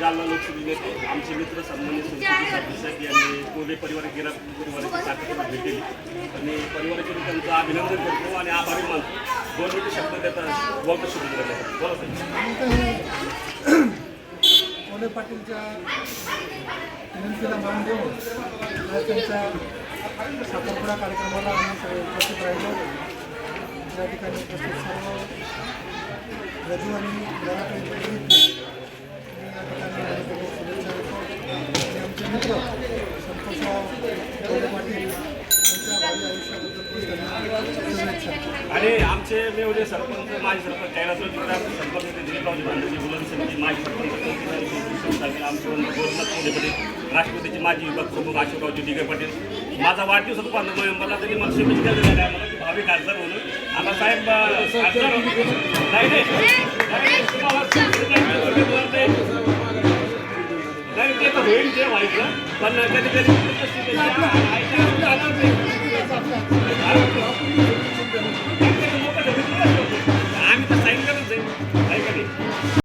जालना लोकसभा आमचे मित्र सन्मान्य संस्कृती साहेब साहेब यांनी कोले परिवार गेला परिवाराची ताकद भेट दिली. आणि परिवाराचे मी त्यांचं अभिनंदन करतो आणि आभारी मानतो. दोन मिनिटं शब्द देतात बोलतो शुरू करण्यासाठी बोला साहेब. कोले पाटीलच्या विनंतीला मान देऊन आज त्यांच्या साखरपुडा कार्यक्रमाला आम्ही उपस्थित राहिलो. या ठिकाणी उपस्थित सर्व रजू आणि घराकडे बघितले मी या ठिकाणी माझ्याकडे शुभेच्छा देतो आणि आमचे मित्र संतोषराव कोले पाटील यांच्या भावी आयुष्याबद्दल त्यांना शुभेच्छा आणि आमचे मेवले सरपंच माजी सरपंच कैलासराव जिल्हा सरपंच होते दिलीपरावजी भांडे मुलांनी समिती माजी सरपंच आमचे गोरनाथ कोले राष्ट्रपतीचे माजी विभाग प्रमुख अशोकरावजी दिगे पाटील. माझा वाढदिवस होतो पंधरा नोव्हेंबरला त्यांनी मला शुभेच्छा दिलेल्या आहे मला भावी खासदार म्हणून आता साहेब खासदार नाही नाही. नाही ते होईल जे व्हायचं. पण कधी कधी